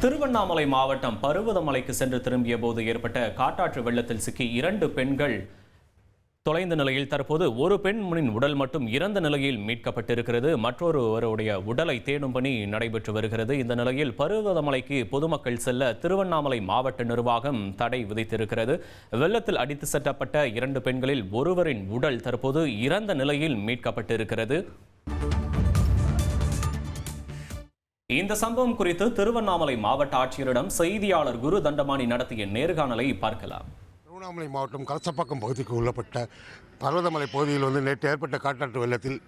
திருவண்ணாமலை மாவட்டம் பருவதமலைக்கு சென்று திரும்பிய போது ஏற்பட்ட காட்டாற்று வெள்ளத்தில் சிக்கி இரண்டு பெண்கள் தொலைந்த நிலையில் தற்போது ஒரு பெண்மணின் உடல் மட்டும் இறந்த நிலையில் மீட்கப்பட்டிருக்கிறது. மற்றொருவருடைய உடலை தேடும் பணி நடைபெற்று வருகிறது. இந்த நிலையில் பருவதமலைக்கு பொதுமக்கள் செல்ல திருவண்ணாமலை மாவட்ட நிர்வாகம் தடை விதித்திருக்கிறது. வெள்ளத்தில் அடித்து செட்டப்பட்ட இரண்டு பெண்களில் ஒருவரின் உடல் தற்போது இறந்த நிலையில் மீட்கப்பட்டிருக்கிறது. இந்த சம்பவம் குறித்து திருவண்ணாமலை மாவட்ட ஆட்சியரிடம் செய்தியாளர் குரு தண்டமானி நடத்திய நேர்காணலை பார்க்கலாம். திருவண்ணாமலை மாவட்டம் கலசப்பாக்கம் பகுதிக்கு உள்ளப்பட்ட பர்வதமலை பகுதியில் வந்து நேற்று ஏற்பட்ட காட்டாற்று வெள்ளத்தில்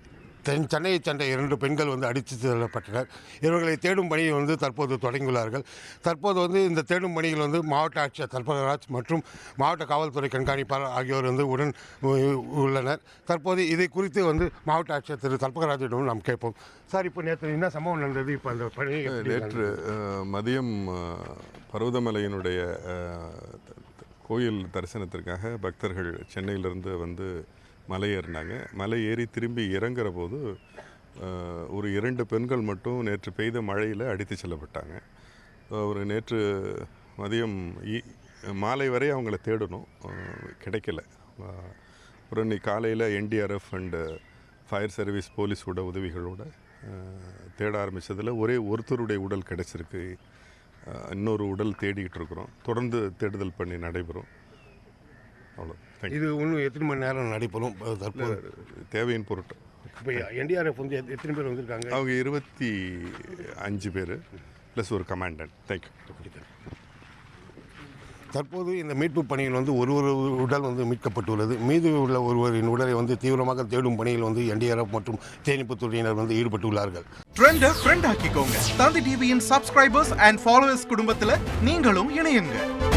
தென் சென்னையைச் சேர்ந்த இரண்டு பெண்கள் வந்து அடித்து செல்லப்பட்டனர். இவர்களை தேடும் பணியை வந்து தற்போது தொடங்கியுள்ளார்கள். தற்போது வந்து இந்த தேடும் பணியில் வந்து மாவட்ட ஆட்சியர் கல்பகராஜ் மற்றும் மாவட்ட காவல்துறை கண்காணிப்பாளர் ஆகியோர் வந்து உடன் உள்ளனர். தற்போது இதை குறித்து வந்து மாவட்ட ஆட்சியர் திரு கல்பகராஜிடம் நாம் கேட்போம். சார் இப்போ நேற்று என்ன சம்பவம் நடந்தது? இப்போ அந்த பணி நேற்று மதியம் பர்வதமலையினுடைய கோயில் தரிசனத்திற்காக பக்தர்கள் சென்னையிலிருந்து வந்து மலை ஏறினாங்க மலை ஏறி திரும்பி இறங்குற போது ஒரு இரண்டு பெண்கள் மட்டும் நேற்று பெய்த மழையில் அடித்து செல்லப்பட்டாங்க. ஒரு நேற்று மதியம் இ- மாலை வரை அவங்கள தேடணும். கிடைக்கல. அப்புறம் இன்னைக்கு காலையில் என்டிஆர்எஃப் அண்டு ஃபயர் சர்வீஸ் போலீஸோட உதவிகளோட தேட ஆரம்பித்ததில் ஒரே ஒருத்தருடைய உடல் கிடச்சிருக்கு. இன்னொரு உடல் தேடிக்கிட்டு இருக்கிறோம். தொடர்ந்து தேடுதல் பண்ணி நடைபெறும். அவ்வளோ இது இன்னும் எத்தனை மணி நேரம் நடைபெறும்? தற்போது தேவையின் பொருட்டு. இப்போ என்டிஆர்எஃப் வந்து எத்- எத்தனை பேர் வந்திருக்காங்க? அவங்க இருபத்தி அஞ்சு பேர் ப்ளஸ் ஒரு கமாண்டன்ட் தேங்க்யூ தற்போது இந்த மீட்பு பணியில் வந்து ஒரு ஒரு உடல் வந்து மீட்கப்பட்டுள்ளது. மீது உள்ள ஒருவரின் உடலை வந்து தீவிரமாக தேடும் பணியில் வந்து என்டிஆர்எஃப் மற்றும் தேனிப்புத் துறையினர் வந்து ஈடுபட்டுள்ளார்கள். ட்ரெண்ட ஃப்ரெண்ட் ஆக்கிக்கோங்க. தந்தி டிவியின் சப்ஸ்கிரைபர்ஸ் அண்ட் ஃபாலோவர்ஸ் குடும்பத்துல நீங்களும் இணையுங்க.